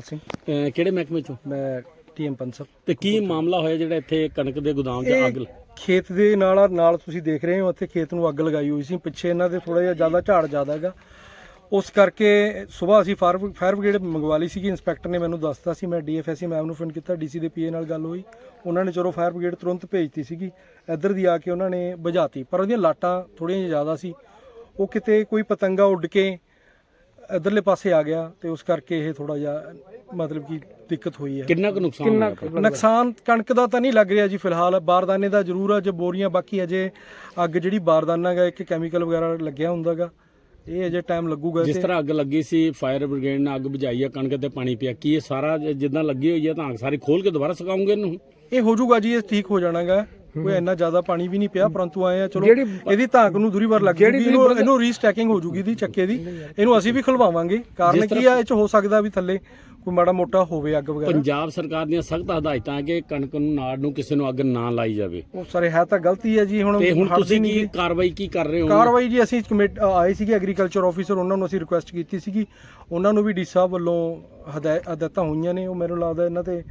ਸਿੰਘ। ਅਹ ਕਿਹੜੇ ਮਹਿਕਮੇ ਚੋਂ? ਮੈਂ ਟੀਐਮ ਪੰਸਬ ਤੇ ਕੀ ਮਾਮਲਾ ਹੋਇਆ ਜਿਹੜਾ ਇੱਥੇ ਕਣਕ ਦੇ ਗੋਦਾਮ 'ਚ ਅੱਗ ਲ- ਖੇਤ ਦੇ ਨਾਲ ਨਾਲ ਤੁਸੀਂ ਦੇਖ ਰਹੇ ਹੋ ਇੱਥੇ ਖੇਤ ਨੂੰ ਅੱਗ ਲਗਾਈ ਹੋਈ ਸੀ। ਪਿੱਛੇ ਇਹਨਾਂ ਦੇ ਥੋੜਾ ਜਿਹਾ ਜ਼ਿਆਦਾ ਝਾੜ ਜ਼ਿਆਦਾ ਹੈਗਾ। ਉਸ ਕਰਕੇ ਸਵੇਰ ਅਸੀਂ ਫਾਇਰ ਫਾਇਰ ਬ੍ਰਿਗੇਡ ਮੰਗਵਾ ਲਈ ਸੀਗੀ। ਇੰਸਪੈਕਟਰ ਨੇ ਮੈਨੂੰ ਦੱਸਤਾ ਸੀ ਮੈਂ ਡੀਐਫਐਸਸੀ ਮੈਮ ਨੂੰ ਫੋਨ ਕੀਤਾ ਡੀਸੀ ਦੇ ਪੀਏ ਨਾਲ ਗੱਲ ਹੋਈ। ਉਹਨਾਂ ਨੇ ਚਲੋ ਫਾਇਰ ਬ੍ਰਿਗੇਡ ਤੁਰੰਤ ਭੇਜਤੀ ਸੀਗੀ। ਇੱਧਰ ਦੀ ਆ ਕੇ ਉਹਨਾਂ ਨੇ ਬੁਝਾਤੀ ਪਰ ਉਹਦੀਆਂ ਲਾਟਾਂ ਥੋੜੀਆਂ ਜਿਹੀਆਂ ਜ਼ਿਆਦਾ ਸੀ। ਉਹ ਕਿਤੇ ਕੋਈ ਪਤੰਗਾ ਉੱਡ ਕੇ ਇੱਧਰਲੇ ਪਾਸੇ ਆ ਗਿਆ ਤੇ ਉਸ ਕਰਕੇ ਇਹ ਥੋੜਾ ਜਿਹਾ ਮਤਲਬ ਕਿ ਦਿੱਕਤ ਹੋਈ ਹੈ। ਕਿੰਨਾ ਕੁ ਨੁਕਸਾਨ ਹੋਇਆ? ਆਪਣਾ? ਨੁਕਸਾਨ ਕਣਕ ਦਾ ਤਾਂ ਨਹੀਂ ਲੱਗ ਰਿਹਾ ਜੀ ਫਿਲਹਾਲ। ਬਾਰਦਾਨੇ ਦਾ ਜ਼ਰੂਰ ਆ ਜੇ ਬੋਰੀਆਂ ਬਾਕੀ ਅਜੇ ਅੱਗ ਜਿਹੜੀ ਬਾਰਦਾਨਾ ਗਾ ਇੱਕ ਕੈਮੀਕਲ ਵਗੈਰਾ ਲੱਗਿਆ ਹੁੰਦਾਗਾ ਇਹ ਅਜੇ ਟਾਈਮ ਲੱਗੂਗਾ ਜਿਸ ਤੇ ਤਰ੍ਹਾਂ ਅੱਗ ਲੱਗੀ ਸੀ ਫਾਇਰ ਬ੍ਰਿਗੇਡ ਨੇ ਅੱਗ ਬੁਝਾਈ ਆ ਕਣਕ ਤੇ ਪਾਣੀ ਪਿਆ ਕੀ ਇਹ ਸਾਰਾ ਜ- ਜਿੱਦਾਂ ਲੱਗੀ ਹੋਈ ਆ ਤਾਂ ਅੱਗ ਸਾਰੀ ਖੋਲ ਕੇ ਦੁਬਾਰਾ ਸਕਾਉਂਗੇ ਇਹਨੂੰ? ਇਹ ਹੋ ਜਾਊਗਾ ਜੀ ਇਹ ਠੀਕ ਹੋ ਜਾਣਾਗਾ। ਕੋਈ ਇੰਨਾ ਜ਼ਿਆਦਾ ਪਾਣੀ ਵੀ ਨਹੀਂ ਪਿਆ ਪਰੰਤੂ ਆਏ ਆ ਚਲੋ ਇਹਦੀ ਧਾਕ ਨੂੰ ਦੂਰੀ ਵਾਰ ਲੱਗ ਜੂਗੀ ਇਹਨੂੰ ਇਹਨੂੰ ਰੀਸਟੈਕਿੰਗ ਹੋ ਜੂਗੀ ਦੀ ਚੱਕੇ ਦੀ। ਇਹਨੂੰ ਅਸੀਂ ਵੀ ਖੁਲਵਾਵਾਂਗੇ। ਕਾਰਨ ਕੀ ਆ ਇਹ ਚ ਹੋ ਸਕਦਾ ਵੀ ਥੱਲੇ ਕੋਈ ਮਾੜਾ ਮੋਟਾ ਹੋਵੇ ਅੱਗ ਵਗੈਰਾ। ਪੰਜਾਬ ਸਰਕਾਰ ਦੀਆਂ ਸਖਤ ਹਦਾਇਤਾਂ ਕਿ ਕਣਕ ਨੂੰ ਨਾੜ ਨੂੰ ਕਿਸੇ ਨੂੰ ਅੱਗ ਨਾ ਲਾਈ ਜਾਵੇ। ਉਹ ਸਾਰੇ ਹੈ ਤਾਂ ਗਲਤੀ ਹੈ ਜੀ ਹੁਣ ਤੇ ਹੁਣ ਤੁਸੀਂ ਕੀ ਕਾਰਵਾਈ ਕੀ ਕਰ ਰਹੇ ਹੋ? ਕਾਰਵਾਈ ਜੀ ਅਸੀਂ ਕਮੇਟ ਆਏ ਸੀਗੇ ਐਗਰੀਕਲਚਰ ਆਫੀਸਰ ਉਹਨਾਂ ਨੂੰ ਅਸੀਂ ਰਿਕੁਐਸਟ ਕੀਤੀ ਸੀਗੀ। ਉਹਨਾਂ ਨੂੰ ਵੀ ਡੀ ਸਾਹਿਬ ਵੱਲੋਂ ਹਦਾਇ- ਹਦਾਇਤਾਂ ਹੋਈਆਂ ਨੇ ਉਹ ਮੈਨੂੰ ਲੱਗਦਾ ਇਹਨਾਂ ਤੇ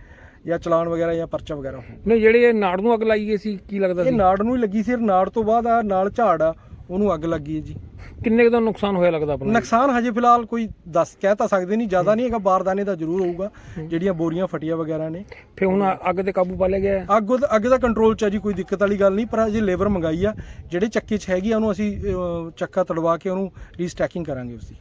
ਜਾਂ ਚਲਾਨ ਵਗੈਰਾ ਜਾਂ ਪਰਚਾ ਵਗੈਰਾ। ਨਹੀਂ ਜਿਹੜੇ ਇਹ ਨਾੜ ਨੂੰ ਅੱਗ ਲਾਈ ਗਈ ਸੀ ਕੀ ਲੱਗਦਾ ਇਹ ਸੀ? ਨਾੜ ਨੂੰ ਹੀ ਲੱਗੀ ਸੀ ਨਾੜ ਤੋਂ ਬਾਅਦ ਆ ਨਾਲ ਝਾੜ ਆ ਉਹਨੂੰ ਅੱਗ ਲੱਗੀ ਹੈ ਜੀ। ਕਿੰਨੇ ਕੁ ਦਾ ਨੁਕਸਾਨ ਹੋਇਆ ਲੱਗਦਾ ਆਪਣਾ? ਨੁਕਸਾਨ ਹਜੇ ਫਿਲਹਾਲ ਕੋਈ ਦੱਸ ਕਹਿ ਤਾਂ ਸਕਦੇ ਨਹੀਂ ਜ਼ਿਆਦਾ ਨਹੀਂ ਹੈਗਾ ਬਾਰਦਾਨੇ ਦਾ ਜ਼ਰੂਰ ਹੋਊਗਾ ਜਿਹੜੀਆਂ ਬੋਰੀਆਂ ਫਟੀਆਂ ਵਗੈਰਾ ਨੇ। ਫਿਰ ਹੁਣ ਅੱਗ ਤੇ ਕਾਬੂ ਪਾ ਲਿਆ ਗਿਆ ਹੈ? ਅੱਗ ਉਹਦਾ- ਅੱਗ ਦਾ ਕੰਟਰੋਲ ਚ ਆ ਜੀ ਕੋਈ ਦਿੱਕਤ ਵਾਲੀ ਗੱਲ ਨਹੀਂ ਪਰ ਅਜੇ ਲੇਬਰ ਮੰਗਾਈ ਆ ਜਿਹੜੇ ਚੱਕੇ 'ਚ ਹੈਗੀ ਆ ਉਹਨੂੰ ਅਸੀਂ ਅਹ, ਚੱਕਾ ਤੜਵਾ ਕੇ ਉਹਨੂੰ ਰੀਸਟੈਕਿੰਗ ਕਰਾਂਗੇ ਉਸਦੀ